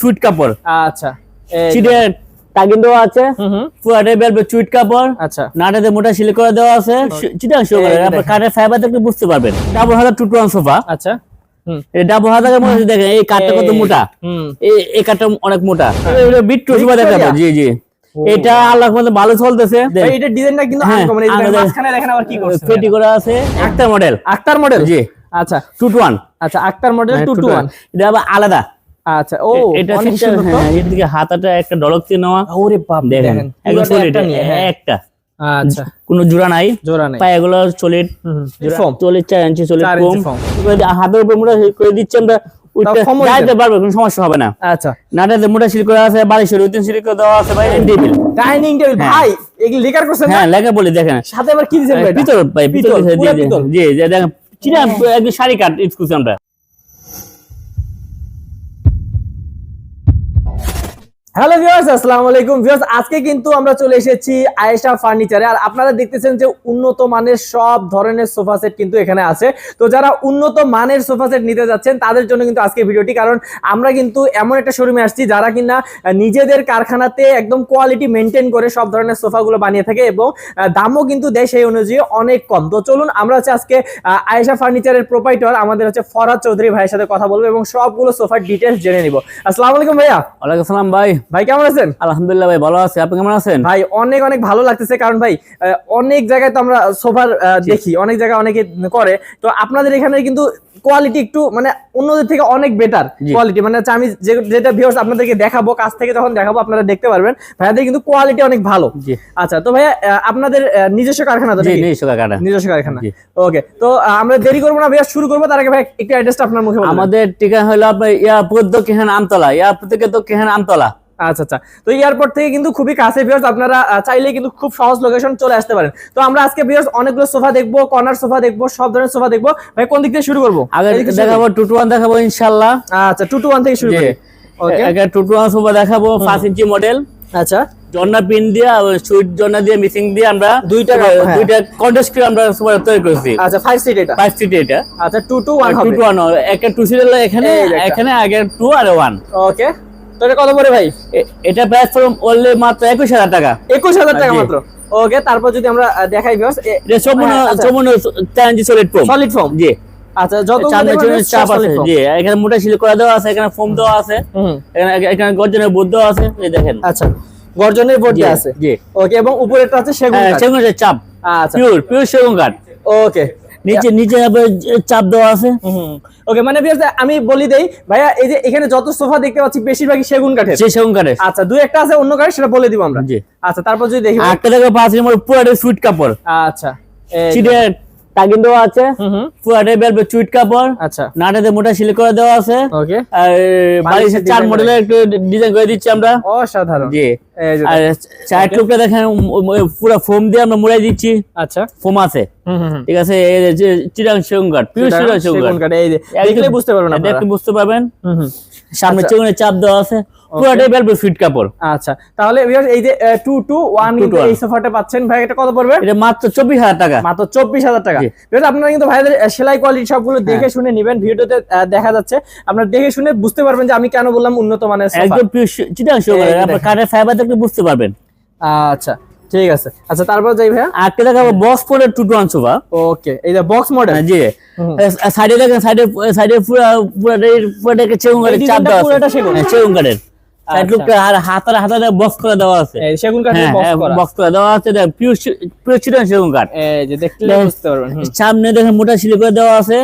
Sweet কাপড়। আচ্ছা। এই যে। চিটের টাগিন দেওয়া আছে। বেলবে সুইট কাপড়। আচ্ছা। নাটাতে মোটা সিলি করে দেওয়া আছে। চিটাং শো করে। যে আপনার কাঠের ফাইবার দেখলে বুঝতে পারবেন। ডাবল হাজার টু টু সোফা আচ্ছা। ডাবল দেখেন এই কাঠটা কত মোটা। এই এই কাঠটা অনেক মোটা। বিট্টু সোফা দেখাবো। ভিক্টোরিয়া? জি জি। এটা মধ্যে ভালো চলতেছে। ভাই এটা ডিজাইনটা কিন্তু হ্যাঁ, আনকমন এই মাঝখানে দেখেন আবার কি করছে। পেটি করা আছে। একটা মডেল আক্তার মডেল জি। আচ্ছা। টু টু ওয়ান আচ্ছা Akhtar model two two one এটা আবার আলাদা। আচ্ছা ও এটা। হ্যাঁ এর দিকে হাতাটা একটা ডলক দিয়ে নেওয়া। ওরে বাপ দেখেন দেখেন একদম পুরোটা একটা নিয়ে, হ্যাঁ। আচ্ছা। কোনো জোড়া নাই। জোড়া নেই। পায়ে এগুলো চার ইঞ্চি কম হাতের উপর মোটা করে দিচ্ছি আমরা উঠতে foam যাইতে পারবে কোনো সমস্যা হবে না। আচ্ছা। নাটাতে মোটা সিল করা আছে বালিশের উত্তীন সিল করে দেওয়া আছে ভাই টেবিল ডাইনিং টেবিল হ্যাঁ। ভাই এগুলো লেকার করছেন না? হ্যাঁ লেখা বলি দেখেন। সাথে আবার কি ভাই ভাই দিয়ে জি দেখেন চিনা একদম শাড়ি কাট ইউজ করছি আমরা হ্যালো ভিউয়ার্স আসসালামু আলাইকুম। ভিউয়ার্স আজকে কিন্তু আমরা চলে এসেছি আয়েশা ফার্নিচারে। আর আপনারা দেখতেছেন যে উন্নত মানের সব ধরনের সোফা সেট কিন্তু এখানে আছে। তো যারা উন্নত মানের সোফা সেট নিতে যাচ্ছেন, তাদের জন্য কিন্তু আজকে ভিডিওটি, কারণ আমরা কিন্তু এমন একটা শোরুমে আসছি যারা কিনা নিজেদের কারখানাতে একদম কোয়ালিটি মেনটেন করে সব ধরনের সোফাগুলো বানিয়ে থাকে এবং দামও কিন্তু দেয় সেই অনুযায়ী অনেক কম। তো চলুন, আমরা হচ্ছে আজকে আয়েশা ফার্নিচারের প্রোপাইটর আমাদের হচ্ছে ফরাদ চৌধুরী ভাইয়ের সাথে কথা বলব এবং সবগুলো সোফার ডিটেলস জেনে নিব। আসসালামু আলাইকুম ভাইয়া। ওয়ালাইকুম আসসালাম ভাই। ভাই কেমন আছেন? আলহামদুলিল্লাহ ভাই ভালো আছে। আপনি কেমন আছেন? ভাই অনেক অনেক ভালো লাগতেছে কারণ ভাই অনেক জায়গায় তো আমরা সোফার দেখি অনেক জায়গায় অনেকে করে। তো আপনাদের এখানে কিন্তু কোয়ালিটি একটু মানে অন্যদের থেকে অনেক বেটার কোয়ালিটি মানে আমি যেটা ভিউয়ার্স আপনাদেরকে দেখাবো কাছ থেকে যখন দেখাবো আপনারা দেখতে পারবেন। ভাইয়াদের কিন্তু কোয়ালিটি অনেক ভালো। আচ্ছা তো ভাইয়া আপনাদের নিজস্ব কারখানা তো সোকা কাটা নিজস্ব কারখানা। ওকে তো আমরা দেরি করব না ভাইয়া শুরু করব। তার আগে ভাই একটু অ্যাড্রেসটা আপনার মুখে। আমাদের ঠিকানা হলো আপনার তো কেহান আমতলা। এয়ারপোর্ট থেকে কেহান আমতলা। আচ্ছা আচ্ছা। তো এয়ারপোর্ট থেকে কিন্তু খুবই কাছে ভিউয়ার্স আপনারা চাইলে কিন্তু খুব সহজ লোকেশন চলে আসতে পারেন। তো আমরা আজকে ভিউয়ার্স অনেকগুলো সোফা দেখব কর্নার সোফা দেখব সব ধরনের সোফা দেখব। ভাই কোন দিক থেকে শুরু করব? আগে দেখাবো টু টু ওয়ান দেখাবো ইনশাল্লাহ আচ্ছা টু টু ওয়ান থেকে শুরু। করি। Okay two two one sofa দেখাবো পাঁচ ইঞ্চি মডেল আচ্ছা। জন্না পিন দিয়ে সুইট জন্না দিয়ে মিসিং দিয়ে আমরা দুইটা, হ্যাঁ। দুইটা কন্টেস্ট করে আমরা সোফা তৈরি করেছি। আচ্ছা ফাইভ সিট এটা। ফাইভ সিট এটা। আচ্ছা two two one two two one একটা টু সিট এখানে। এখানে আগে টু আর ওয়ান ওকে তো এটা কত পড়ে ভাই? এটা প্রাইস পড়বে only মাত্র একুশ হাজার টাকা। একুশ হাজার টাকা মাত্র? ওকে তারপর যদি আমরা দেখাই ভিউয়ার্স এটা সম্পূর্ণ হ্যাঁ, আচ্ছা। সম্পূর্ণ inch solid foam solid form জি। আচ্ছা যত চাপ আছে। জি এখানে মোটা সিল করা দেওয়া আছে এখানে ফোম দেওয়া আছে। এখানে এখানে গর্জনের দেওয়া আছে এই দেখেন। আচ্ছা গর্জনের বোর্ড আছে। জি। ওকে এবং উপরেরটা আছে সেগুন হ্যাঁ কাঠ। সেগুন চাপ। আচ্ছা। পিওর পিওর সেগুন কাঠ। ওকে। নিচে নিচে চাপ দেওয়া আছে। ওকে মানে আমি বলি দেই ভাইয়া এই যে এখানে যত সোফা দেখতে পাচ্ছি বেশিরভাগই সেগুন কাঠের। সেই সেগুন কাঠের। আচ্ছা দুই একটা আছে অন্য কাঠের সেটা বলে দিব আমরা। জি। আচ্ছা তারপর যদি দেখি আটটা থেকে পাঁচ নম্বর পুরাটে সুইট কাপড়। আচ্ছা টাগিন দেওয়া আছে। হুম বেলবে সুইট কাপড়। আচ্ছা। নাটাতে মোটা সিল করে দেওয়া আছে। ওকে। আর চার মডেলের একটু ডিজাইন করে দিচ্ছি আমরা। অসাধারণ। জি। আর চার টুকরা দেখেন পুরো ফোম দিয়ে আমরা মুড়াই দিচ্ছি। আচ্ছা। ফোম আছে। ঠিক আছে এই যে চিরাং সেগুন কাঠ পিওর চিরাং সেগুন কাঠ। এই যে দেখলে বুঝতে পারবেন বুঝতে পারবেন। সামনে আচ্ছা। চেগুনের চাপ দেওয়া আছে। পুরোটাই বেলবে সুইট কাপড় আচ্ছা তাহলে viewers, এই যে টু টু ওয়ান 2 to 1 এই সোফাটা পাচ্ছেন ভাই এটা কত পড়বে এটা মাত্র চব্বিশ হাজার টাকা মাত্র চব্বিশ হাজার টাকা জি। Viewers, আপনারা কিন্তু ভাইদের সেলাই কোয়ালিটি সবগুলো দেখে শুনে নিবেন ভিডিওতে দেখা যাচ্ছে আপনারা দেখে শুনে বুঝতে পারবেন যে আমি কেন বললাম উন্নত মানের সোফা একদম চিটাং সেগুন এই যে কাঠের ফাইবার দেখলে বুঝতে পারবেন আচ্ছা ঠিক আছে আচ্ছা তারপর যাই ভাইয়া আটকে দেখাবো বক্স পরে টু টু সোফা ওকে এই যে বক্স মডেল জি সাইডে দেখেন সাইডে সাইডে পুরো পুরোটাই পুরোটাকে এই চাপ দেওয়া পুরোটা আছে হ্যাঁ, আচ্ছা। আর হাতার হাতারে বক্স করে দেওয়া আছে। সেগুন কাঠের হ্যাঁ বক্স করা। দেওয়া আছে। পিওর পিওর সেগুন কাঠ। এই যে দেখলে বুঝতে পারবেন সামনে দেখেন মোটা সিলি করে দেওয়া আছে।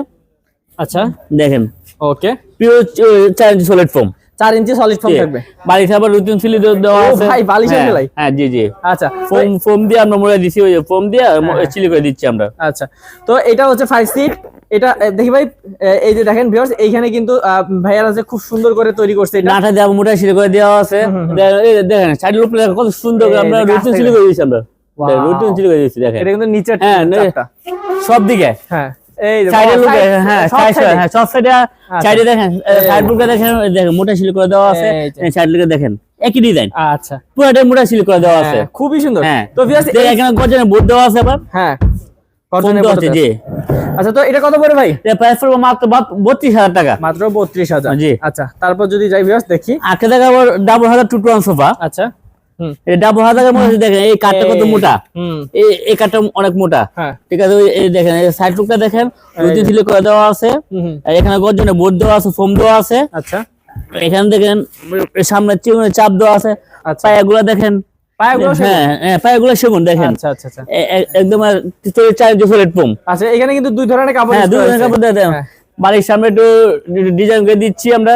আচ্ছা। দেখেন। ওকে পিওর চার সলিড ফোম চার ইঞ্চি সলিড ফর্ম থাকবে। বালিশ আবার রুটিন সিলি দেওয়া আছে। ভাই, বালিশের হ্যাঁ? হ্যাঁ জি জি। আচ্ছা ফোম ফোম দিয়ে আমরা মোড়া দিছি ওই ফোম দিয়ে হ্যাঁ। চিলি করে দিচ্ছি আমরা। আচ্ছা তো এটা হচ্ছে ফাইভ সিট এটা দেখি ভাই এই যে দেখেন ভিউয়ার্স এইখানে কিন্তু ভাইয়ারা যে খুব সুন্দর করে তৈরি করছে এটা। নাটা মোটা সিলি করে দেওয়া আছে। দেখেন, সাইড লুপ কত সুন্দর করে আমরা রুটিন সিলি করে দিচ্ছি আমরা. রুটিন সিলি করে দিচ্ছি দেখেন। এটা কিন্তু নিচের হ্যাঁ। সব দিকে হ্যাঁ। দেখেন একই ডিজাইন আচ্ছা। মোটা সিলি করে দেওয়া আছে। খুবই সুন্দর। হ্যাঁ। তো এখানে গজনে বোর্ড দেওয়া আছে আবার। হ্যাঁ আচ্ছা তো এটা কত ভাই? এটা প্রাইস পড়বে মাত্র বত্রিশ হাজার টাকা। মাত্র বত্রিশ হাজার। জি। আচ্ছা তারপর যদি যাই দেখি। আটকে দেখাবো ডাবল হাজার টু টু সোফা আচ্ছা। মধ্যে দেখেন এই কাঠটা কত মোটা? এই কাঠটা অনেক মোটা। হ্যাঁ। ঠিক আছে এই দেখেন এই সাইড লুকটা দেখেন রুটি ছিল করে দেওয়া আছে। এখানে গর্জনে বোর্ড দেওয়া আছে ফোম দেওয়া আছে। আচ্ছা। এখানে দেখেন সামনে চাপ দেওয়া আছে। আচ্ছা। পায়াগুলো দেখেন। পায়াগুলো সেগুন? হ্যাঁ হ্যাঁ পায়াগুলো সেগুন দেখেন। আচ্ছা আচ্ছা একদম চার পোম আচ্ছা এখানে কিন্তু দুই ধরনের কাপড় হ্যাঁ দুই ধরনের কাপড় হ্যাঁ। বাড়ির সামনে একটু ডিজাইন করে দিচ্ছি আমরা।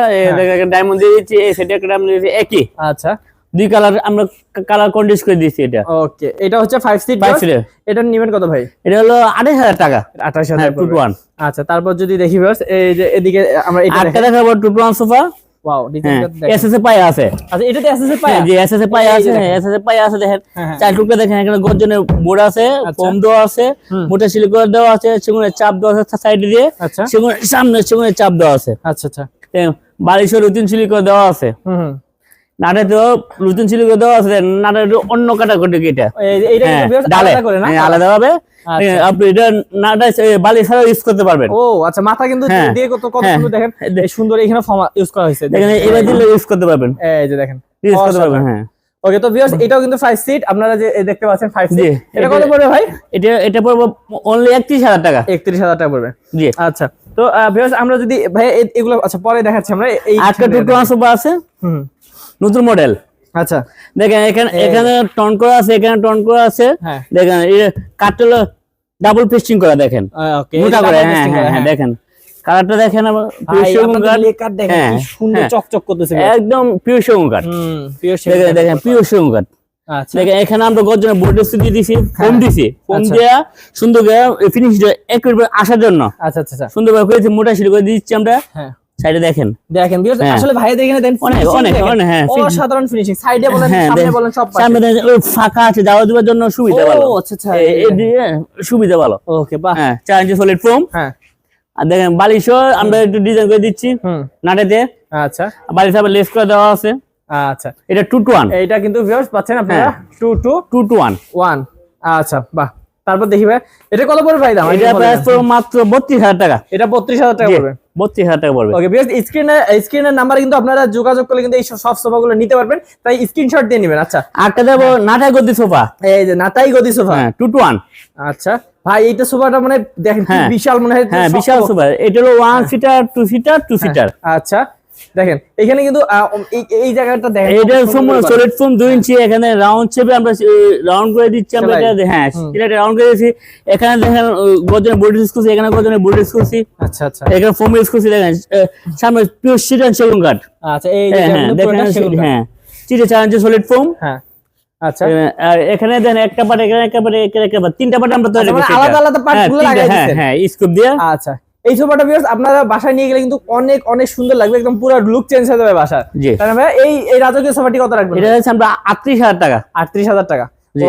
ডায়মন্ড দিয়ে দিচ্ছি এই সেটা একটা ডায়মন্ড দিচ্ছি একই। আচ্ছা। দুই কালার আমরা কালার কন্ডিস করে দিচ্ছি এটা। ওকে এটা হচ্ছে ফাইভ সিট Five seat এর। এটা নেবেন কত ভাই? এটা হলো আড়াই হাজার টাকা। আঠাশ হ্যাঁ হাজার টু টু ওয়ান আচ্ছা তারপর যদি দেখি viewers, এই যে এদিকে আমরা এটা আটটা দেখাবো টু ওয়ান সোফা ওয়াও ডিজাইনটা দেখেন। এস এস এ পায়ে আছে। আচ্ছা এটাতে এসএসএ পায় হ্যাঁ, জি এস এস এ পায়ে আছে দেখেন। এস এস এ পায়ে আছে দেখেন। হ্যাঁ, হ্যাঁ। চার টুকরা দেখেন এখানে গর্জনের বোর্ড আছে আচ্ছা। কম দেওয়া আছে। মোটা সিলিকন দেওয়া আছে সেগুনের চাপ দেওয়া আছে সাইডে দিয়ে আচ্ছা। সেগুনের সামনে সেগুনের চাপ দেওয়া আছে। আচ্ছা আচ্ছা। বালিশের রুটিন সিলিকন দেওয়া আছে। হুম। আছে নাটা অন্য ক্যাটাগরি এটা। হ্যাঁ, আলাদা হ্যাঁ, আলাদা ভাবে। আচ্ছা। আপনি এটা নাটা বালি ইউজ করতে পারবেন। ও আচ্ছা মাথা কিন্তু হ্যাঁ। দিয়ে কত কত হ্যাঁ। সুন্দর দেখেন। সুন্দর এখানে ইউজ করা হয়েছে। দেখেন এবার দিলে ইউজ করতে পারবেন। এই যে দেখেন। ইউজ করতে পারবেন হ্যাঁ। ওকে তো ভিউয়ার্স এটাও কিন্তু 5 সিট আপনারা যে দেখতে পাচ্ছেন 5 জি, সিট এটা কত এটা- পড়বে ভাই? এটা এটা পড়ব অনলি একত্রিশ হাজার টাকা। 31000 টাকা পড়বে। জি। আচ্ছা তো ভিউয়ার্স আমরা যদি ভাই এগুলো আচ্ছা পরে দেখাচ্ছি আমরা। এই আজকে টু ট্রান্সফার আছে। হুম। নতুন মডেল আচ্ছা। দেখেন এখানে এখানে টন করা আছে এখানে টন করা আছে। হ্যাঁ। দেখেন কাটল ডাবল পেস্টিং করা দেখেন। ওকে মোটা করে হ্যাঁ হ্যাঁ হ্যাঁ দেখেন। কালারটা দেখেন দেখেন হ্যাঁ, সুন্দর হ্যাঁ। চকচক করতেছে একদম পিওর সেগুন কাঠ পিওর দেখেন দেখেন পিওর সেগুন কাঠ আচ্ছা। দেখেন এখানে আমরা দিছি ফোম দিছি। ফোম আচ্ছা। দেয়া সুন্দর করে ফিনিশ আসার জন্য। আচ্ছা আচ্ছা আচ্ছা। সুন্দর করে করেছি মোটা সিঁড়ি করে দিচ্ছি আমরা। হ্যাঁ। সাইডে দেখেন? দেখেন হ্যাঁ। আসলে ভাই দেখেন দেন অনেক, অনেক, অনেক, হ্যাঁ, অসাধারণ ফিনিশিং সাইডে বলেন হ্যাঁ, সামনে বলেন সব পাশে। সামনে ওই ফাঁকা আছে যাওয়া দেওয়ার জন্য সুবিধা ও, ভালো। আচ্ছা আচ্ছা এ- এ সুবিধা ভালো। ওকে বাহ। হ্যাঁ ইঞ্চি সলিড ফোম হ্যাঁ। আর দেখেন বালিশও আমরা একটু ডিজাইন করে দিচ্ছি। নাটেতে আচ্ছা। বালিশ আবার লেস করে দেওয়া আছে। আচ্ছা। এটা টু টু ওয়ান এইটা কিন্তু ভিউয়ার্স পাচ্ছেন আপনারা। হ্যাঁ। 2 2 টু টু ওয়ান 1 আচ্ছা বাহ। তারপর দেখি ভাই এটা কত পড়বে ভাই দাম? এটা প্রাইস মাত্র বত্রিশ হাজার টাকা। এটা 32000 টাকা পড়বে। বত্রিশ হাজার টাকা পড়বে। ওকে ভিউয়ার্স স্ক্রিনে স্ক্রিনের নাম্বারে কিন্তু আপনারা যোগাযোগ করলে কিন্তু এই সব সোফাগুলো নিতে পারবেন। তাই স্ক্রিনশট দিয়ে নেবেন আচ্ছা। আটটা দেবো নাটাই গদি সোফা এই যে নাটাই গদি সোফা হ্যাঁ টু টু ওয়ান আচ্ছা ভাই এইটা সোফাটা মানে দেখেন হ্যাঁ। বিশাল মনে হয় হ্যাঁ বিশাল সোফা এটা হলো one seater two seater two seater আচ্ছা। দেখেন এখানে কিন্তু এই জায়গাটা দেখেন এটা সলিড ফোম দুই ইঞ্চি এখানে রাউন্ড শেপে আমরা রাউন্ড করে দিচ্ছি আমরা এটা হ্যাঁ এটা রাউন্ড করে দিচ্ছি এখানে দেখেন বোর্ড ইউজ করছি এখানে ইউজ করছি। আচ্ছা আচ্ছা। এখানে ইউজ করছি দেখেন সামনে পিওর সেগুন কাঠ। আচ্ছা এই হ্যাঁ হ্যাঁ দেখেন পুরোটা। হ্যাঁ চিটে চার ইঞ্চি সলিড ফোম হ্যাঁ আচ্ছা। আর এখানে দেন একটা পার্ট এখানে একটা পার্ট এখানে একটা part, তিনটা পার্ট আমরা তৈরি আচ্ছা, মানে আলাদা আলাদা part হ্যাঁ, গুলো লাগাই হ্যাঁ স্কুপ দিয়ে। আচ্ছা। এই সোফাটা ভিউয়ার্স আপনারা বাসায় নিয়ে গেলে কিন্তু অনেক অনেক সুন্দর লাগবে। একদম পুরো লুক চেঞ্জ হয়ে যাবে বাসার। জি। তাই ভাই এই এই রাজকীয় সোফাটি কত রাখবেন? এটা হচ্ছে আমরা আটত্রিশ হাজার টাকা। আটত্রিশ হাজার টাকা।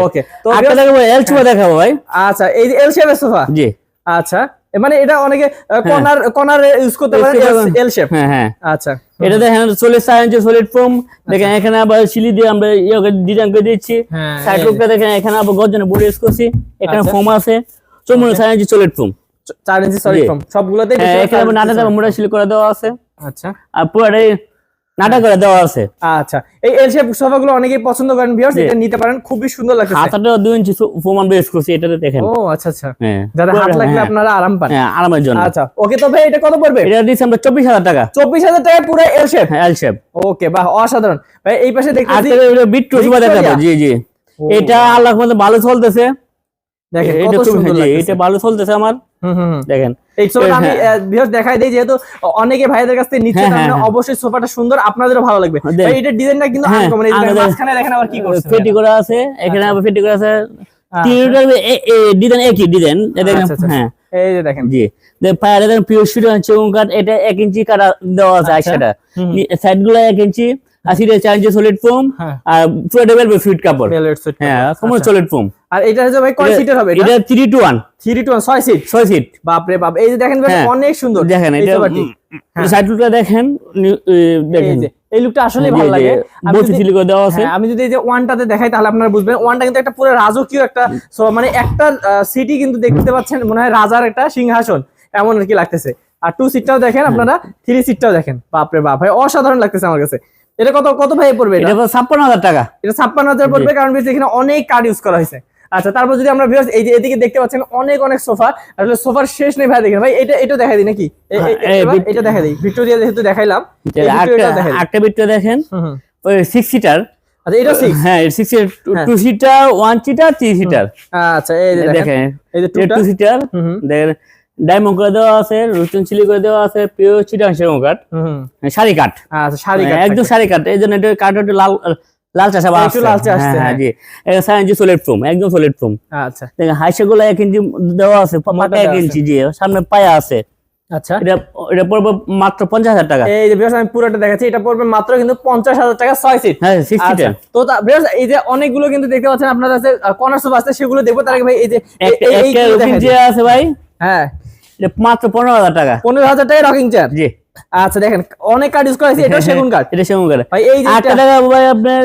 ওকে তো দেখাবো এল চুপা দেখাবো ভাই। আচ্ছা এই এল শেপের সোফা জি। আচ্ছা মানে এটা অনেকে কর্নার কর্নার ইউজ করতে পারে এল শেপ হ্যাঁ হ্যাঁ। আচ্ছা। এটা দেখেন চল্লিশ চার ইঞ্চি সলিড ফোম দেখেন এখানে আবার সিলি দিয়ে আমরা ডিজাইন করে দিচ্ছি। হ্যাঁ, সাইড লুকটা দেখেন এখানে আবার গর্জনে বোর্ড ইউজ করছি। এখানে আচ্ছা। ফোম আছে চৌমনে চার ইঞ্চি সলিড ফোম চার ইঞ্চি সরি। ফর্ম সবগুলোতে হ্যাঁ এখানে নাটা মোটা সিলি করে দেওয়া আছে। আচ্ছা। আর পুরোটাই নাটা করে দেওয়া আছে। আচ্ছা। এই এল শেপ সোফাগুলো অনেকেই পছন্দ করেন ভিউয়ার্স এটা নিতে পারেন খুবই সুন্দর লাগছে হাতাটা দুই ইঞ্চি ফোম আমরা ইউজ করছি এটাতে দেখেন। ও আচ্ছা আচ্ছা। হ্যাঁ। যাতে হাত লাগলে হ্যাঁ, আপনারা আরাম পান। হ্যাঁ আরামের জন্য। আচ্ছা ওকে তো ভাই এটা কত পড়বে? এটা দিচ্ছি আমরা চব্বিশ হাজার টাকা। চব্বিশ হাজার টাকায় পুরো এল শেপ হ্যাঁ এল শেপ ওকে বাহ অসাধারণ। ভাই এই পাশে আর দেখতেছি বিট্টু সুবা দেখাবো। জি জি। এটা আল্লাহ মধ্যে ভালো চলতেছে দেখেন এটা কত সুন্দর জি, লাগতেছে। এটা ভালো চলতেছে আমার। দেখেন। আমি হ্যাঁ। দেখাই দেই যেহেতু অনেকে ভাইদের কাছ থেকে নিচ্ছে হ্যাঁ, তার মানে হ্যাঁ, অবশ্যই সোফাটা সুন্দর আপনাদেরও ভালো লাগবে। দেখ। ডিজাইনটা কিন্তু হ্যাঁ, আনকমন এই মাঝখানে দেখেন আবার কি করছে। ফেটি করা আছে এখানে আবার ফেটি করা আছে। তিনটার ডিজাইন একই ডিজাইন দেখেন আচ্ছা, আচ্ছা। হ্যাঁ। এই যে দেখেন। জি। পায়ের দেখেন পিওর শুট চেগুন কাঠ এটা এক ইঞ্চি কাটা দেওয়া আছে আচ্ছা। সেটা সাইডগুলো এক ইঞ্চি চার ইঞ্চি সলিড ফোম হ্যাঁ। আর পুরো ডেবেল ফিট কাপড় হ্যাঁ কোমর আচ্ছা। সলিড ফোম আর এটা হচ্ছে ভাই কয় সিটের হবে এটা? এটা three two one 3 two 1 6 seat ছয় সিট বাপ রে বাপ এই যে দেখেন ভাই হ্যাঁ। অনেক সুন্দর। দেখেন এটা। হ্যাঁ। সাইড লুকটা দেখেন দেখেন। যে এই লুকটা আসলে ভালো লাগে। দেওয়া আছে। আমি যদি এই যে ওয়ানটাতে দেখাই তাহলে আপনারা বুঝবেন। ওয়ানটা কিন্তু একটা পুরো রাজকীয় একটা মানে একটা সিটি কিন্তু দেখতে পাচ্ছেন মনে হয় রাজার একটা সিংহাসন। এমন আর কি লাগতেছে। আর টু সিটটাও দেখেন আপনারা থ্রি সিটটাও দেখেন। বাপরে বাপ ভাই অসাধারণ লাগতেছে আমার কাছে। এটা কত কত ভাই পড়বে এটা? এটা ছাপ্পান্ন হাজার টাকা। এটা ছাপ্পান্ন হাজার পড়বে কারণ বেশ এখানে অনেক কার্ড ইউজ করা হয়েছে। আচ্ছা তারপর যদি আমরা viewers এই যে এদিকে দেখতে পাচ্ছেন অনেক অনেক সোফা। আসলে সোফার শেষ নেই ভাই দেখেন ভাই এটা এটা দেখাই দিই নাকি? হ্যাঁ, এটা দেখাই দিই। ভিক্টোরিয়া যেহেতু দেখাইলাম আটটা বিটটা দেখেন। ওই সিক্স সিটার আচ্ছা এটা সিক্স হ্যাঁ সিক্স হ্যাঁ। Two seater one seater three seater আচ্ছা এই যে দেখেন। এই যে টুটা টু সিটার হুম হুম, দেখেন ডায়মন্ড করে দেওয়া আছে রুচন চিলি করে দেওয়া আছে পিওর চিটাং কাঠ। হুম হুম। শাড়ি কাঠ। আচ্ছা শাড়ি কাট একদম শাড়ি কাঠ। এই জন্য এটা কাঠ একটু লাল লাল চাষা বা একটু আসছে, হ্যাঁ হ্যাঁ। জি। এটা সাইন জি সলিড ফোম একদম সলিড ফোম আচ্ছা। দেখেন এক ইঞ্চি দেওয়া আছে এক ইঞ্চি জি সামনে পায়া আছে। আচ্ছা। এটা এটা পড়বে মাত্র পঞ্চাশ হাজার টাকা। এই যে বিয়াস আমি পুরোটা দেখাচ্ছি। এটা পড়বে মাত্র কিন্তু পঞ্চাশ হাজার টাকা ছয় সিট হ্যাঁ আচ্ছা। তো এই যে অনেকগুলো কিন্তু দেখতে পাচ্ছেন আপনার কাছে কর্নার সোফা আছে সেগুলো দেখব। তার আগে ভাই এই যে আছে ভাই। হ্যাঁ। মাত্র পনেরো হাজার টাকা। পনেরো হাজার টাকা রকিং চেয়ার জি। আচ্ছা দেখেন অনেক কার্ড ইউজ করা এটা সেগুন কার্ড এটা সেগুন কাঠ ভাই এই আটটা টাকা ভাই আপনার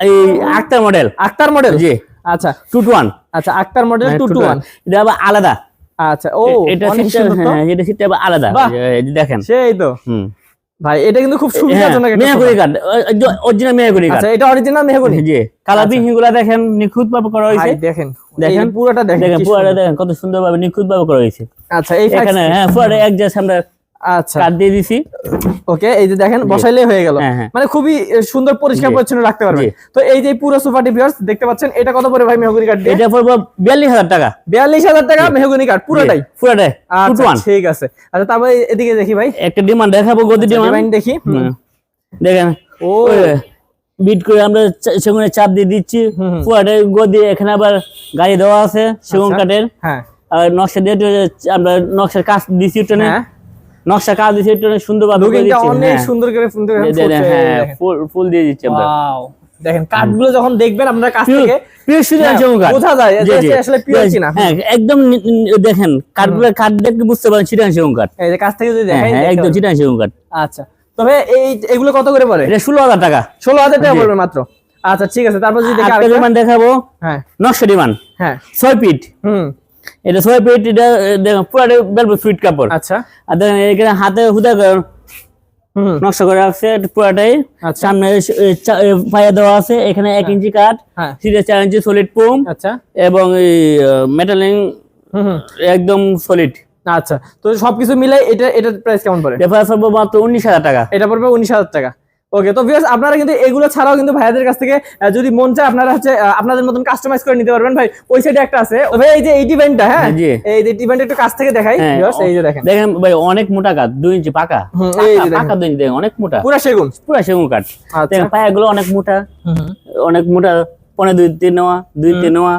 এই আক্তার মডেল আক্তার মডেল জি। আচ্ছা। টু টু ওয়ান আচ্ছা Akhtar model two two one এটা আবার আলাদা। আচ্ছা ও এটা সিটটা। হ্যাঁ এটা সিটটা আবার আলাদা। দেখেন। সেই তো। হুম। ভাই এটা কিন্তু খুব সুবিধাজনক একটা মেয়াগুড়ি সোফা। কাঠ অরিজিনাল মেয়াগুড়ি কাঠ আচ্ছা এটা অরিজিনাল মেহগনি? জি কালার পিংগুলা দেখেন নিখুঁত ভাবে করা হয়েছে। দেখেন দেখেন। পুরোটা দেখেন দেখেন পুরোটা দেখেন কত সুন্দর ভাবে নিখুঁত ভাবে করা হয়েছে। আচ্ছা এই এখানে হ্যাঁ পুরোটা এক জায়গায় আমরা আচ্ছা। কাঠ দিয়ে দিছি। ওকে এই যে দেখেন বসাইলেই হয়ে গেল। হ্যাঁ, হ্যাঁ। মানে খুবই সুন্দর পরিষ্কার পরিচ্ছন্ন রাখতে তো এই যে পুরো সোফাটি ভিউয়ার্স দেখতে পাচ্ছেন এটা কত পড়ে ভাই মেহগনি এটা পড়ব টাকা। বিয়াল্লিশ হাজার টাকা মেহগনি কাঠ পুরোটাই। পুরোটাই আচ্ছা ঠিক আছে। আচ্ছা তারপরে এদিকে দেখি ভাই। একটা ডিমান্ড দেখাবো গদি ডিমান্ড ডিজাইন দেখি। দেখেন। ও। বিট করে আমরা সেগুনে চাপ দিয়ে দিচ্ছি। হুম। গদি এখানে আবার গাড়ি দেওয়া আছে সেগুন আচ্ছা। কাঠের। হ্যাঁ। আর নকশা দিয়ে দিয়ে আমরা নকশার কাজ দিছি টেনে হ্যাঁ। নকশা কাজ দিছি টেনে সুন্দরভাবে করে লুকিংটা দিচ্ছি অনেক হ্যাঁ। সুন্দর করে সুন্দর করে হ্যাঁ ফুল ফুল দিয়ে দিচ্ছি আমরা। Wow! দেখেন কাঠগুলো যখন দেখবেন আপনার কাছ থেকে হ্যাঁ, সেগুন কাঠ। বোঝা যায় যে। আসলে পিওর কিনা। হ্যাঁ একদম দেখেন কাঠগুলো কাঠ দেখে বুঝতে পারেন চিটাং কাঠ এই যে কাছ থেকে যদি হ্যাঁ দেখাই হ্যাঁ একদম। চিটাং কাঠ আচ্ছা। তবে এই এগুলো কত করে পড়ে? এটা ষোলো হাজার টাকা। ষোলো হাজার টাকা পড়বে মাত্র। আচ্ছা ঠিক আছে তারপর যদি দেখি ডিমান্ড দেখাবো। হ্যাঁ। নকশা ডিমান্ড। হ্যাঁ। ছয় ফিট। হুম। এটা ছয় ফিট এটা এ, দেখেন পুরাটা বেলবো ফিট কাপড়। আচ্ছা। আর দেখেন এখানে হাতে হুদা নকশা করে রাখছে পুরাটাই। আচ্ছা। সামনে পায়া দেওয়া আছে এখানে এক ইঞ্চি কাঠ হ্যাঁ। সিটে চার ইঞ্চি সলিড পোম আচ্ছা। এবং এই মেটালিং একদম সলিড আচ্ছা। তো সবকিছু মিলে এটা এটার প্রাইস কেমন পড়ে? রেফারেন্স পড়ব মাত্র উনিশ হাজার টাকা। এটা পড়বে উনিশ হাজার টাকা। ওকে তো ভিউয়ার্স আপনারা কিন্তু এগুলো ছাড়াও কিন্তু ভাইয়াদের কাছ থেকে যদি মন চায় আপনারা হচ্ছে আপনাদের মতন কাস্টমাইজ করে নিতে পারবেন। ভাই ওই সাইডে একটা আছে। ভাই এই যে এই ডিভাইনটা হ্যাঁ? হ্যাঁ। এই যে ডিভাইনটা একটু কাছ থেকে দেখাই হ্যাঁ, ভিউয়ার্স এই যে দেখেন। দেখেন ভাই অনেক মোটা কাঠ দুই ইঞ্চি পাকা। পাকা- এই যে পাকা দুই ইঞ্চি দেখেন অনেক মোটা। পুরা সেগুন। পুরা সেগুন কাঠ। আচ্ছা। দেখেন পায়াগুলো অনেক মোটা। অনেক মোটা পনে দুই তিন নেওয়া দুই তিন নেওয়া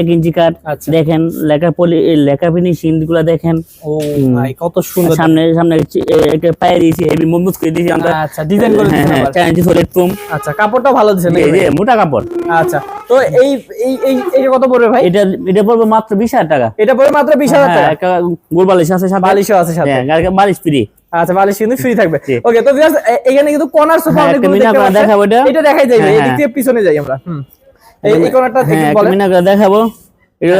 এক ইঞ্চি কাঠ আচ্ছা। দেখেন লেখা পলি লেখা ফিনিশিংগুলা দেখেন। ও ভাই কত সুন্দর। সামনে সামনে একটা পায়ে দিয়েছি হেভি মজবুত করে দিয়েছি আমরা। আচ্ছা ডিজাইন করে হ্যাঁ হ্যাঁ আবার। চার ইঞ্চি সলিড ফোম আচ্ছা কাপড়টাও ভালো মোটা কাপড়। আচ্ছা তো এই এই এই এটা কত পড়বে ভাই? এটা এটা পড়বে মাত্র বিশ হাজার টাকা। এটা পড়বে মাত্র বিশ হাজার হ্যাঁ, টাকা? গোল বালিশ আছে সাথে। বালিশও আছে সাথে। হ্যাঁ বালিশ ফ্রি। আচ্ছা বালিশ কিন্তু ফ্রি থাকবে। ওকে তো এখানে কিন্তু কর্নার সোফা হ্যাঁ, অনেকগুলো দেখতে দেখাবো এটা। দেখাই যাই হ্যাঁ, এই হ্যাঁ। থেকে পিছনে যাই আমরা। হুম। এই কর্নারটা বলেন। দেখাবো। এটা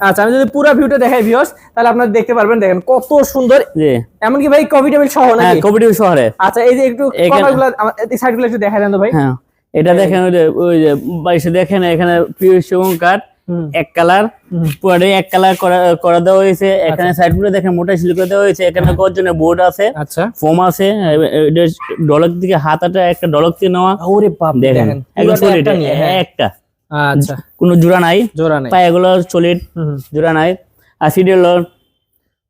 আচ্ছা আমি যদি পুরো ভিউটা দেখাই ভিউয়ার্স তাহলে আপনারা দেখতে পারবেন দেখেন কত সুন্দর। জি। এমনকি ভাই কফি টেবিল সহ হ্যাঁ কবিটিভ শহরে আচ্ছা এই যে একটু এখানে- কর্নারগুলো এই সাইডগুলো একটু দেখাই দেন তো ভাই। হ্যাঁ এটা দেখেন ওই যে বালিশে দেখেন এখানে পিওর সেগুন কাঠ। এক কালার। পুরোটাই এক কালার করা করা দেওয়া হয়েছে। এখানে সাইডগুলো দেখেন মোটা সিল করে দেওয়া হয়েছে। এখানে গর্জনের বোর্ড আছে আচ্ছা। ফোম আছে ডলক দিকে হাতাটা একটা ডলক দিয়ে নেওয়া। ওরে বাপ দেখেন একটা হ্যাঁ। একটা। আচ্ছা। কোনো জোড়া নাই। জোড়া নেই। পায়েগুলো সলিড জোড়া নাই। আর সিডিউল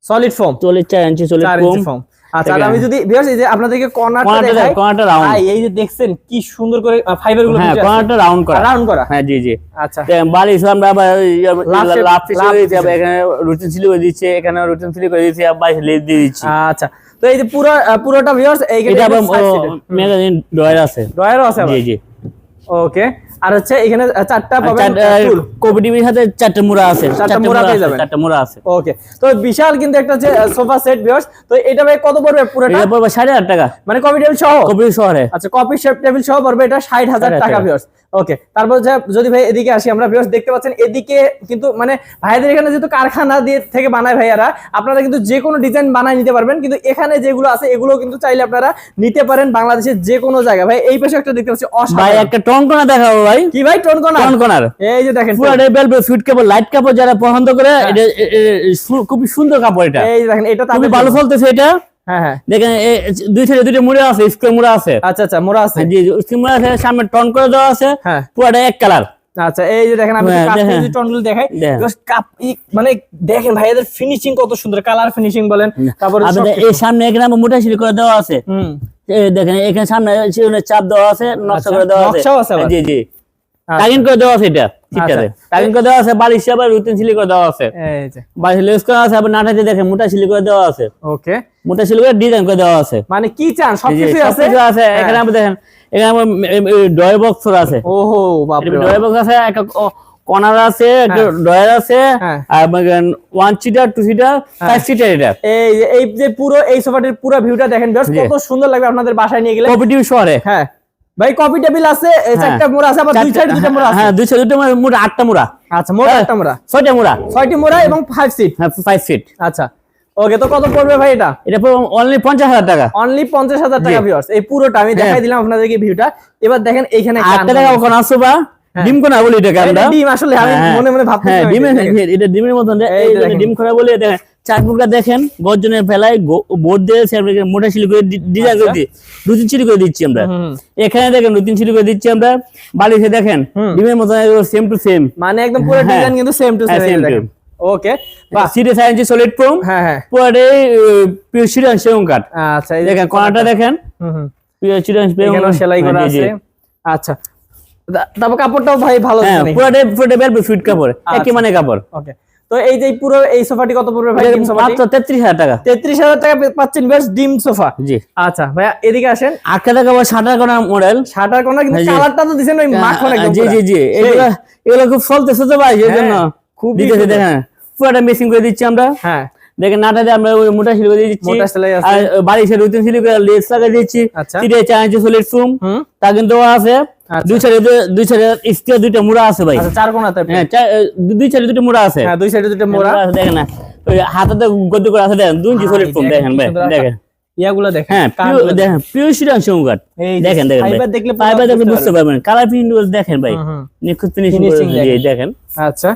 সলিড ফর্ম চল্লিশ চার ইঞ্চি সলিড ফর্ম আচ্ছা। আমি যদি ভিউয়ার্স এই যে আপনাদেরকে কর্নারটা কর্নারটা দেখাই। কর্নারটা রাউন্ড ভাই এই যে দেখছেন কি সুন্দর করে ফাইবারগুলো হ্যাঁ কর্নারটা রাউন্ড করা। রাউন্ড করা। হ্যাঁ জি জি। আচ্ছা। বালিশ আমরা লাভ করে দিচ্ছি এখানে রুটিন সিলি করে দিচ্ছে এখানে রুটিন সিলি করে দিচ্ছি আবার লেজ দিয়ে দিচ্ছি। আচ্ছা। তো এই যে পুরো পুরোটা ভিউয়ার্স এই এটা আবার ম্যাগাজিন ড্রয়ার আছে। ড্রয়ারও আছে জি জি। ওকে আর হচ্ছে এখানে চারটা পাবেন কপি টিভির সাথে চারটে মুড়া আছে চারটে মোড়া পেয়ে যাবেন। চারটে মুড়া আছে। ওকে তো বিশাল কিন্তু একটা যে সোফা সেট ভিউয়ার্স তো এটা ভাই কত পড়বে পুরোটা? এটা পড়বে সাড়ে আট টাকা। মানে কপি টেবিল সহ? কপি শহরে আচ্ছা কপি শেপ টেবিল সহ পড়বে এটা 60,000 টাকা। ভিউয়ার্স ওকে তারপর যদি ভাই এদিকে আসি আমরা ভিউয়ার্স দেখতে পাচ্ছেন এদিকে কিন্তু মানে ভাইদের এখানে যেহেতু কারখানা দিয়ে থেকে বানায় ভাইয়ারা আপনারা কিন্তু যে কোনো ডিজাইন বানায় নিতে পারবেন। কিন্তু এখানে যেগুলো আছে এগুলো কিন্তু চাইলে আপনারা নিতে পারেন বাংলাদেশের যে কোনো জায়গায়। ভাই এই পাশে একটা দেখতে পাচ্ছি ভাই অসাধারণ। একটা টনকোনা দেখাবো ভাই? কি ভাই টোন এই যে দেখেন পুরো বেলবে সুইট কাপড় লাইট কাপড় যারা পছন্দ করে এটা এ- এ- এ- সু- খুবই সুন্দর কাপড় এটা। এই দেখেন এটা খুবই তাদের ভালো চলতেছে এটা। হ্যাঁ হ্যাঁ। দেখেন দুই সাইডে দুইটা মুড়ে আছে স্কোয়ার মুড়া আছে। আচ্ছা আচ্ছা মোরা আছে। জি স্কোয়ার মুড়া আছে সামনে টন করে দেওয়া আছে। হ্যাঁ। পুরোটা এক কালার। আচ্ছা এই যে দেখেন আমি হ্যাঁ, টনগুলো দেখাই দেখেন। Just কাপ- ই- মানে দেখেন ভাই এদের ফিনিশিং কত সুন্দর কালার ফিনিশিং বলেন তারপরে এই সামনে এখানে আমার মোটা সিলি করে দেওয়া আছে। দেখেন এখানে সামনে চাপ দেওয়া আছে নকশা করে দেওয়া আছে? জি জি। টাগিন করে দেওয়া আছে এটা ঠিকঠাক টাগিন করে দেওয়া আছে বালিশ আবার রুটিন সিলি করে দেওয়া আছে। এই যে। বালিশ লেস করা আছে আবার নাটাতে দেখেন মোটা সিলি করে দেওয়া আছে। ওকে। মোটা সিলি করে ডিজাইন করে দেওয়া আছে। মানে কি চান? সবকিছু আছে? সবকিছু আছে। হ্যাঁ। এখানে আমরা দেখেন এখানে আমার ড্রয় বক্স আছে। ওহো বাপ। ড্রয় বক্স আছে একটা কর্নার আছে একটা ড্রয়ার আছে হ্যাঁ। আর one seater two seater five seater এটা। এই যে এই যে পুরো এই সোফাটির পুরো ভিউটা দেখেন কত সুন্দর লাগবে আপনাদের বাসায় নিয়ে গেলে। কপিটিভ শহরে। হ্যাঁ। ভাই কপি টেবিল আছে হ্যাঁ। চারটা মোড়া আছে আবার দুই সাইড দুইটা মোড়া আছে। হ্যাঁ দুই সাইড দুটো মোড়া আটটা মোড়া। আচ্ছা মোড়া হ্যাঁ। একটা মোড়া ছয়টা মোড়া। ছয়টি মোড়া এবং ফাইভ সিট হ্যাঁ ফাইভ ফিট আচ্ছা ওকে তো কত পড়বে ভাই এটা? এটা অনলি পঞ্চাশ হাজার টাকা। অনলি পঞ্চাশ হাজার টাকা জি। ভিউয়ার্স এই পুরোটা আমি হ্যাঁ। দেখাই দিলাম আপনাদেরকে ভিউটা এবার দেখেন এইখানে আটটা টাকা ওখানে আসো বা? ডিম কোনা বলি এটাকে এটা আমরা। ডিম আসলে আমি হ্যাঁ, মনে মনে ভাবতেছি হ্যাঁ ডিমের এটা ডিমের মতন ডিম খোলা বলে দেখেন চার ফুটটা দেখেন গর্জনের ফেলায় বোর্ড দিয়ে সে- মোটা সিলি করে ডিজাইন করে আচ্ছা। দিই দু তিন করে দিচ্ছি আমরা। এখানে দেখেন দু তিন করে দিচ্ছি আমরা। বালিশে দেখেন। ডিমের মতন সেম টু সেম মানে একদম পুরো হ্যাঁ। ডিজাইন কিন্তু সেম টু হ্যাঁ, সেম ওকে বাহ। সিটি সাইন্সি সলিড হ্যাঁ হ্যাঁ। পরে পিওর সিরিয়ান সেগুন কাঠ আচ্ছা এই দেখেন কর্নারটা দেখেন। হুম পিওর এখানেও সেলাই করা আছে। আচ্ছা। তারপর কাপড়টাও ভাই ভালো হ্যাঁ পুরোটাই বেলবে সুইট কাপড়। একই আচ্ছা। মানে কাপড়। ওকে তো এই যে পুরো এই সোফাটি কত পড়বে ভাই? ডিম সোফা মাত্র তেত্রিশ হাজার টাকা। তেত্রিশ হাজার টাকা পাচ্ছেন বেশ ডিম সোফা। জি। আচ্ছা ভাইয়া এদিকে আসেন। আটটা টাকা আবার কোনা মডেল শাটার কোনা কিন্তু হ্যাঁ, কালারটা তো দিছেন ওই মাখন একদম জি জি জি। এগুলো এগুলো খুব চলতেছে তো ভাই হ্যাঁ, দিতেছে দেখেন। পুরোটা করে দিচ্ছি আমরা। হ্যাঁ। দেখেন নাটাতে আমরা ওই মোটা সিলি করে দিচ্ছি। মোটা সেলাই আছে। আর বাড়িতে রুটিন সিলি করে লেস লাগিয়ে দিচ্ছি। আচ্ছা। চার ইঞ্চি সলিড ফুম তা কিন্তু আছে। আচ্ছা। দুই সাইডে দুই সাইডে দুইটা মুড়া আছে ভাই। আচ্ছা চার হ্যাঁ দুই সাইডে দুটো মুড়া আছে। হ্যাঁ দুই সাইডে দুটো মোড়া। আছে, দেখেন না। ওই হাতাতে গদ্য করে আছে দেখেন দুই ইঞ্চি সলিড ফুম দেখেন দেখেন ভাই সুন্দর দেখেন। ইয়াগুলো দেখেন হ্যাঁ দেখেন। পিওর দেখেন দেখেন fiber দেখলে ফাইবার দেখলে বুঝতে পারবেন। কালার প্রিন্ট দেখেন ভাই। নিখুঁত ফিনিশিং দেখেন। দেখেন। আচ্ছা।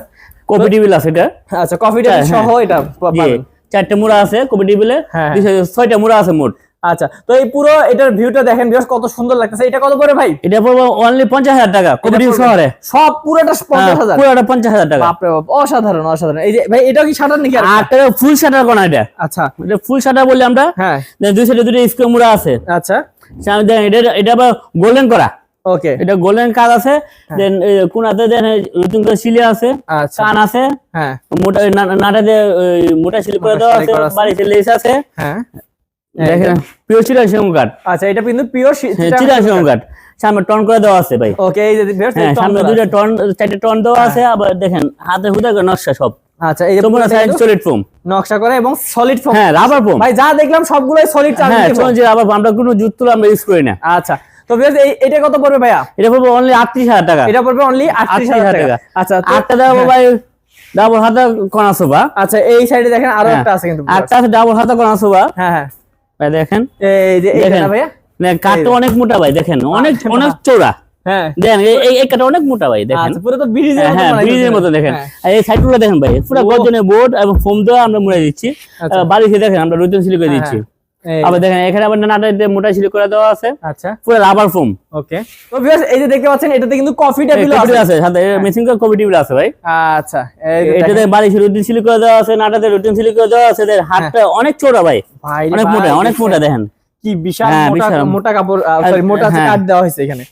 কপি টেবিল আছে এটা। আচ্ছা কফি টেবিল হ্যাঁ, সহ এটা পাবেন। চারটে মুড়া আছে কপি টেবিলে হ্যাঁ, সাইডে ছয়টা মুড়া আছে মোট। আচ্ছা তো এই পুরো এটার ভিউটা দেখেন বিকজ কত সুন্দর লাগতেছে। এটা কত করে ভাই? এটা পড়ব অনলি পঞ্চাশ হাজার টাকা কপি এটা টেবিল শহরে। সব পুরোটা পঞ্চাশ হাজার। পুরোটা পঞ্চাশ হাজার টাকা। বাপরে বাপ অসাধারণ অসাধারণ। এই যে ভাই এটা কি শাটার নাকি আর ফুল শাটার কোনা এটা। আচ্ছা। এটা ফুল শাটার বলি আমরা হ্যাঁ। দুই সাইডে দুটো স্কোয়ার মুড়া আছে। আচ্ছা। দেখেন এটা এটা আবার গোল্ডেন করা। ওকে এটা গোল্ডেন কাজ আছে হ্যাঁ। দেন কোনাতে দেন রুটিন করে সিলে আছে আচ্ছা। কান আছে হ্যাঁ। মোটা নাটাতে মোটা সিল করে দেওয়া আছে আছে। বাড়িতে লেস আছে। হ্যাঁ। দেখেন পিওর কাঠ আচ্ছা এটা কিন্তু পিওর কাঠ সামনে টন করে দেওয়া আছে ভাই। ওকে এই যে হ্যাঁ সামনে দুইটা টন চারটে টন দেওয়া আছে আবার দেখেন হাতে হুদা করে নকশা সব। আচ্ছা এই যে তোমরা সাইড সলিড ফোম নকশা করে এবং সলিড ফোম হ্যাঁ রাবার ফোম ভাই যা দেখলাম সবগুলোই সলিড চার্জ হ্যাঁ যে রাবার আমরা কোনো জুত তুলো আমরা ইউজ করি না। আচ্ছা। তো এটা কত পড়বে ভাইয়া? এটা পড়বে অনলি টাকা। এটা পড়বে অনলি আটত্রিশ হাজার টাকা। আচ্ছা আটটা দেওয়া ভাই ডাবল হাতা কোনা সোফা। আচ্ছা এই সাইডে দেখেন আরও হ্যাঁ। একটা আছে কিন্তু আটটা আছে ডাবল হাতা কোনা সোফা। হ্যাঁ হ্যাঁ। ভাই দেখেন। এই যে এইটা ভাইয়া? না, অনেক মোটা ভাই দেখেন। অনেক আচ্ছা, অনেক চৌড়া হ্যাঁ। দেখেন এই- অনেক মোটা ভাই দেখেন। আচ্ছা পুরো তো ব্রিজের হ্যাঁ মতো হ্যাঁ ব্রিজের মতো দেখেন। আর এই সাইডগুলো দেখেন ভাই পুরো ও। বোর্ড এবং ফোম দেওয়া আমরা মুড়ে দিচ্ছি। আচ্ছা। বাড়িতে দেখেন আমরা রুটিন সিলি করে দিচ্ছি। আবার দেখেন এখানে আবার মোটা সিলি করে দেওয়া আছে। আচ্ছা। পুরো রাবার ফোম ওকে। তো ভিউয়ার্স এই যে দেখতে পাচ্ছেন এটাতে কিন্তু কফি টেবিল আছে। আছে সাথে মেশিন কপি টিবিল আছে ভাই। আচ্ছা এটাতে। বাড়ি রুটিন সিলি করে দেওয়া আছে নাটাতে রুটিন সিলি করে দেওয়া আছে এদের হাতটা অনেক চৌড়া ভাই। অনেক মোটা অনেক মোটা দেখেন। কি বিশাল হ্যাঁ, মোটা মোটা কাপড় সরি মোটা হ্যাঁ। কাট দেওয়া হয়েছে এখানে।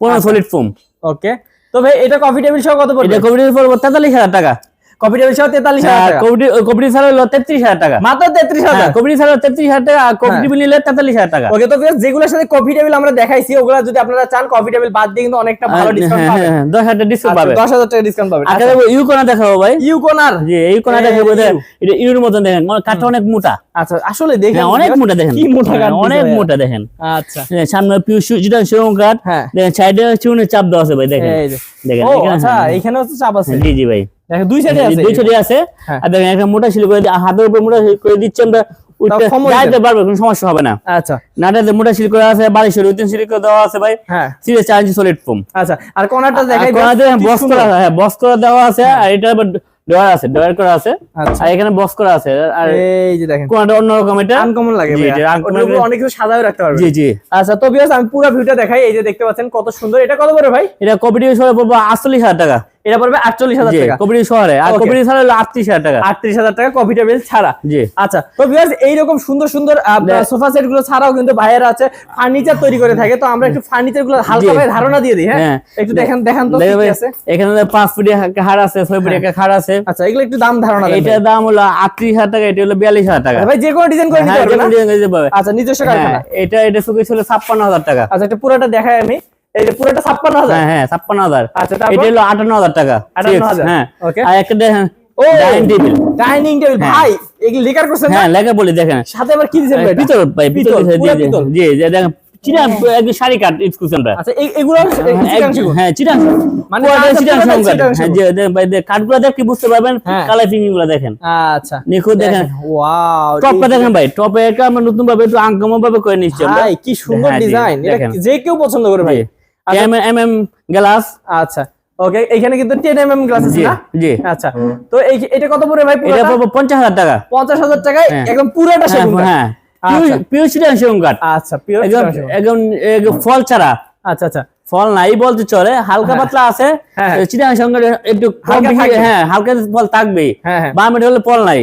পুরো সলিড ফোম ওকে। তো ভাই এটা কফি টেবিল সহ কত পড়বে? এটা কপি টিবিল পড়ব তেতাল্লিশ হাজার টাকা। কফি টেবিল সহ তেতাল্লিশ হাজার ছাড়া হলো তেত্রিশ হাজার টাকা। মাত্র তেত্রিশ হাজার। হ্যাঁ। ছাড়া তেত্রিশ হাজার টাকা হ্যাঁ। নিলে তেতাল্লিশ হাজার টাকা। ওকে তো যেগুলোর সাথে কফি আমরা দেখাইছি ওগুলা যদি আপনারা চান বাদ দিয়ে কিন্তু অনেকটা ভালো হ্যাঁ, ডিসকাউন্ট হ্যাঁ, পাবেন। হ্যাঁ, দশ হাজার ডিসকাউন্ট পাবে দশ হাজার টাকা ডিসকাউন্ট পাবেন। আগে দেখো ইউকোনা দেখাবো ভাই। ইউকোনার? জি এই দেখাবো এটা ইউর মতন দেখেন মানে কাঠটা অনেক মোটা। আচ্ছা আসলে দেখেন হ্যাঁ, অনেক মোটা দেখেন। কি মোটা হ্যাঁ, কাঠ অনেক মোটা দেখেন। আচ্ছা। হ্যাঁ, সামনে পিউ যেটা সেরকম কাঠ হ্যাঁ। দেখেন সাইডে চুনের চাপ দেওয়া আছে ভাই দেখেন। দেখেন এখানে- আচ্ছা হ্যাঁ, এখানে চাপ আছে। হ্যাঁ, জি জি ভাই। দুই সাইডে আছে। দুই আছে। হ্যাঁ। আর দেখেন একটা মোটা শিল করে হাতের উপর মোটা শিল করে দিচ্ছি আমরা উঠতে সময় যাইতে দেন। পারবে কোনো সমস্যা হবে না। আচ্ছা। নাটাতে মোটা শিল করে আছে শিল করে দেওয়া আছে ভাই। হ্যাঁ। সিরিয়াস চার ইঞ্চি সলিড ফোম আচ্ছা আর কোনারটা দেখাই বস করা হ্যাঁ বস করা দেওয়া আছে আর এটা ডয়ার আছে ডয়ার করা আছে। আচ্ছা। আর এখানে করা আছে আর এই যে দেখেন। কোনটা অন্যরকম এটা। আনকমন লাগে জি, ভাইয়া। এটা uncommon ওটার উপর লাগে। অনেক কিছু সাজাও রাখতে পারবে জি জি। আচ্ছা তো বিয়াস আমি পুরো ভিউটা দেখাই এই যে দেখতে পাচ্ছেন কত সুন্দর। এটা কত করে ভাই? এটা কপিটি শহরে পড়ব আটচল্লিশ হাজার টাকা। এটা পড়বে আটচল্লিশ হাজার টাকা। কপিটি শহরে আর. কপিটি হলো আটত্রিশ হাজার টাকা। আটত্রিশ হাজার টাকা কফি টেবিল ছাড়া। জি। আচ্ছা তো ভিউয়ার্স এইরকম সুন্দর সুন্দর সোফা সেটগুলো ছাড়াও কিন্তু ভাইয়েরা আছে ফার্নিচার তৈরি করে থাকে। তো আমরা একটু ফার্নিচারগুলো হালকা ভাবে ধারণা দিয়ে দিই হ্যাঁ? হ্যাঁ। একটু দেখেন দেখান তো কি কি আছে। এখানে পাঁচ ফুটি হাড় আছে ছয় ফুটি একটা হাড় আছে। আচ্ছা এগুলো একটু দাম ধারণা এটার দাম হলো আটত্রিশ হাজার টাকা এটা হলো বিয়াল্লিশ হাজার টাকা। ভাই। যে কোনো ডিজাইন করে নিতে হ্যাঁ, পারবে করে দিতে পারবে। আচ্ছা নিজস্ব হ্যাঁ, কারখানা এটা এটা ছিল ছাপ্পান্ন হাজার টাকা। আচ্ছা এটা পুরোটা দেখাই আমি। এই যে পুরোটা হ্যাঁ হ্যাঁ আচ্ছা, এটা হলো আটান্ন হাজার টাকা। 58,000 হ্যাঁ। Okay. আর একটা ও ডাইনিং টেবিল ডাইনিং টেবিল হ্যাঁ। ভাই এগুলো লেকার করছেন হ্যাঁ লেখা বলি দেখেন। সাথে আবার কি দিয়েছেন ভাই? পিতল ভাই পিতল পিতল, দিয়েছে, পুরা জি, জি, পিতল। জি জি দেখেন চিরা একদম শাড়ি কাট এক্সকুশনটা আচ্ছা এগুলো হ্যাঁ চিরা মানে আচ্ছা, হ্যাঁ দেখেন দেখ দেখে বুঝতে পারবেন। কালার ফিনিংগুলো দেখেন। আচ্ছা। নিখুঁত দেখেন। ওয়াও টপটা দেখেন ভাই টপে একটা আমরা নতুন ভাবে একটু আঙ্কমন ভাবে করে নিচ্ছি ভাই কি সুন্দর ডিজাইন এটা যে কেউ পছন্দ করে ভাই। আচ্ছা। গ্লাস আচ্ছা ওকে এখানে কিন্তু 10 এমএম গ্লাস আছে না? জি। আচ্ছা তো এই এটা কত পড়ে ভাই এটা পুরোটা পঞ্চাশ হাজার টাকা। 50000 টাকায় হ্যাঁ। একদম পুরোটা হ্যাঁ সেগুন কাঠ। হ্যাঁ। আচ্ছা। পিওর চিটাং সেগুন কাঠ। আচ্ছা পিওর একদম একদম ফল ছাড়া। আচ্ছা আচ্ছা। ফল নাই বলতে চলে হালকা পাতলা আছে। হ্যাঁ। চিটাং সঙ্গে একটু হ্যাঁ হালকা ফল থাকবেই। হ্যাঁ, হ্যাঁ। হলে ফল নাই।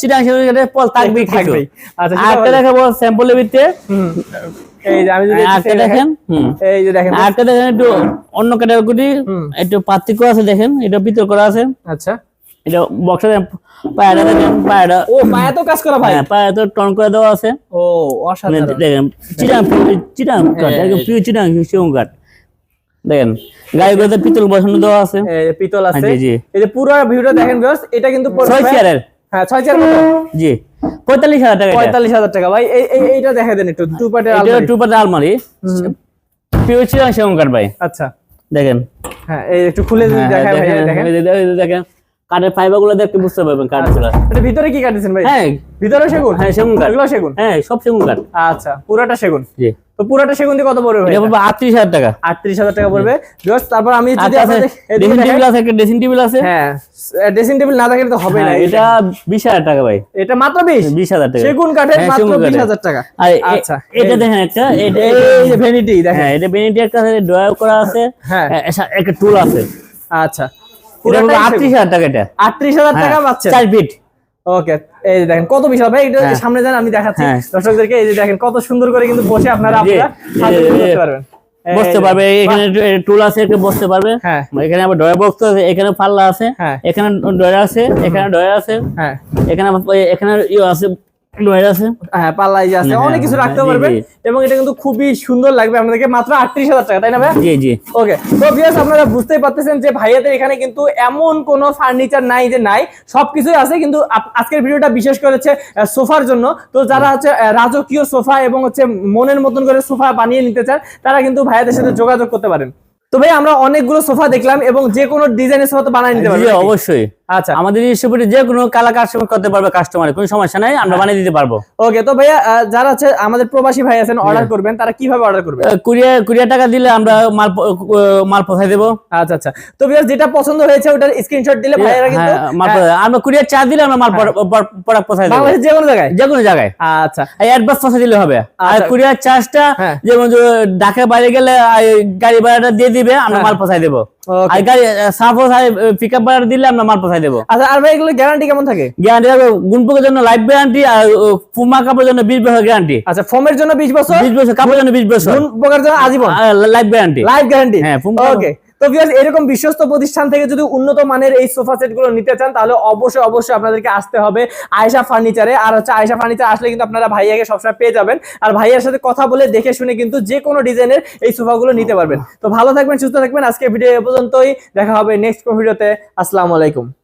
চিটাং সঙ্গে ফল থাকবেই একটু থাকবেই। আচ্ছা, আচ্ছা আরেকটা দেখাবো স্যাম্পলের হুম। এই যে আমি যদি একটু দেখেন এই যে দেখেন আরেকটা দেখেন একটু অন্য ক্যাটাগরি একটু পার্থক্য আছে দেখেন এটা ভিতর করা আছে। আচ্ছা। এটা বক্সে পায়রা দেখেন পায়রা ও পায়ে তো কাজ করা ভাই। তো টন করে দেওয়া আছে। ও অসাধারণ। দেখেন চিটাং চিটাং কাঠ একদম পিওর চিটাং সেগুন কাঠ দেখেন গায়ে গায়ে পিতল বসানো দেওয়া আছে। পিতল আছে। হ্যাঁ। এই যে পুরো ভিউটা দেখেন এটা কিন্তু ছয় চেয়ারের হ্যাঁ ছয় চেয়ার জি। পঁয়তাল্লিশ হাজার টাকা। পঁয়তাল্লিশ হাজার টাকা। ভাই এই এই- এইটা দেখা দেন একটু টু পার্টের আলমারি। টু পাতা আলমারি। পিওর ভাই। আচ্ছা। দেখেন। হ্যাঁ এই একটু খুলে হ্যাঁ, দেখেন, দেখেন। কাঠের ফাইবারগুলো দেখতে বুঝতে পারবেন কাঠগুলো এটা ভিতরে কি কাটিয়েছেন ভাই? হ্যাঁ। ভিতরে সেগুন? হ্যাঁ সেগুন কাঠ। এগুলো সেগুন? হ্যাঁ সব সেগুন কাঠ। আচ্ছা পুরোটা সেগুন? জি। তো পুরোটা সেগুন দিয়ে কত পড়বে ভাই এটা পড়বে আটত্রিশ হাজার টাকা। আটত্রিশ হাজার টাকা পড়বে। Viewers, তারপর আমি যদি আচ্ছা আছে আপনাদের ড্রেসিং টেবিল আছে একটা ড্রেসিং টেবিল আছে। হ্যাঁ। ড্রেসিং টেবিল না থাকলে তো হবে না হ্যাঁ, এটা বিশ হাজার টাকা ভাই। এটা মাত্র বিশ? বিশ হাজার টাকা। সেগুন কাঠের হ্যাঁ, মাত্র সেগুন বিশ কাঠের। হাজার টাকা। আর এ- আচ্ছা এটা দেখেন একটা এটা এই যে ভ্যানিটি দেখেন। হ্যাঁ এটা বেনিটি একটা ড্রয়ার করা আছে। হ্যাঁ। হ্যাঁ, একটা টুল আছে। আচ্ছা। আটত্রিশ হাজার টাকা এটা। আটত্রিশ হাজার টাকা হ্যাঁ, পাচ্ছেন। চার ফিট ওকে এই দেখেন কত বিশাল ভাই এটা হ্যাঁ। সামনে যান আমি দেখাচ্ছি। হ্যাঁ। দর্শকদেরকে এই যে দেখেন কত সুন্দর করে কিন্তু বসে আপনারা আপনারা জি, সাথে জি, করতে পারবেন। বসতে পারবে এখানে টুল আছে বসতে পারবে। হ্যাঁ। এখানে আবার ডয়ার বক্স আছে এখানে পাল্লা আছে হ্যাঁ। এখানে ডয়ার আছে এখানে ডয়ার আছে হ্যাঁ। এখানে এখানে ইয়ে আছে আছে হ্যাঁ পাল্লাই যে আছে হ্যাঁ, অনেক কিছু হ্যাঁ, রাখতে জি, পারবেন জি। এবং এটা কিন্তু খুবই সুন্দর লাগবে আপনাদেরকে মাত্র আটত্রিশ হাজার টাকা তাই না ভাই জি জি। ওকে তো ভিউয়ার্স আপনারা বুঝতেই পারতেছেন যে ভাইয়াদের এখানে কিন্তু এমন কোনো ফার্নিচার নাই যে নাই সবকিছুই আছে কিন্তু আজকের ভিডিওটা বিশেষ করেছে সোফার জন্য। তো যারা হচ্ছে রাজকীয় সোফা এবং হচ্ছে মনের মতন করে সোফা বানিয়ে নিতে চান তারা কিন্তু ভাইয়াদের সাথে যোগাযোগ করতে পারেন। তো ভাই আমরা অনেকগুলো সোফা দেখলাম এবং যে কোনো ডিজাইনের সোফা তো বানিয়ে নিতে নাকি? অবশ্যই। আচ্ছা। আমাদের ইস্যুপুরে যে কোনো কালা কাস্টমার করতে পারবে কাস্টমার কোনো সমস্যা নাই আমরা বানিয়ে দিতে পারব। ওকে তো ভাইয়া যারা হচ্ছে আমাদের প্রবাসী ভাই আছেন অর্ডার করবেন তারা কীভাবে অর্ডার করবে? কুড়িয়া কুড়িয়া টাকা দিলে আমরা মাল মাল পৌঁছাই দেবো। আচ্ছা আচ্ছা। তো ভিউয়ার্স যেটা পছন্দ হয়েছে ওটার স্ক্রিনশট দিলে ভাইয়ারা কিন্তু হ্যাঁ, মাল আমরা কুড়িয়া চার্জ দিলে আমরা মাল প্রোডাক্ট পৌঁছাই দেবো। বাংলাদেশের যে কোনো জায়গায়? যে কোনো জায়গায়। আচ্ছা। এই অ্যাডভান্স পৌঁছে দিলে হবে। আর আচ্ছা। কুরিয়ার চার্জটা হ্যাঁ। যেমন যে ঢাকা বাইরে গেলে গাড়ি ভাড়াটা দিয়ে দিবে আমরা হ্যাঁ। মাল পৌঁছাই দেবো. আর গাড়ি সাপোজ পিক আপ ভাড়া দিলে আমরা মাল পৌঁছাই দেবো। আচ্ছা আর ভাই এগুলো গ্যারান্টি কেমন থাকে? গ্যারান্টি থাকবে গুনপুকের জন্য লাইফ গ্যারান্টি আর পুমা কাপড়ের জন্য বিশ বছর গ্যারান্টি আচ্ছা ফোমের জন্য বিশ বছর? বিশ বছর কাপড়ের জন্য বিশ বছর। গুনপুকের পোকার জন্য আজীবন? লাইফ গ্যারান্টি লাইফ গ্যারান্টি হ্যাঁ, ওকে তো ভিউয়ার্স এরকম বিশ্বস্ত প্রতিষ্ঠান থেকে যদি উন্নত মানের এই সোফা সেটগুলো নিতে চান, তাহলে অবশ্যই অবশ্যই আপনাদেরকে আসতে হবে আয়েশা ফার্নিচারে আর হচ্ছে আয়েশা ফার্নিচার আসলে কিন্তু আপনারা ভাইয়াকে সবসময় পেয়ে যাবেন। আর ভাইয়ার সাথে কথা বলে দেখে শুনে কিন্তু যে কোনো ডিজাইনের এই সোফাগুলো নিতে পারবেন। তো ভালো থাকবেন, সুস্থ থাকবেন। আজকে ভিডিও এ পর্যন্তই। দেখা হবে নেক্সট ভিডিওতে আসসালামু আলাইকুম।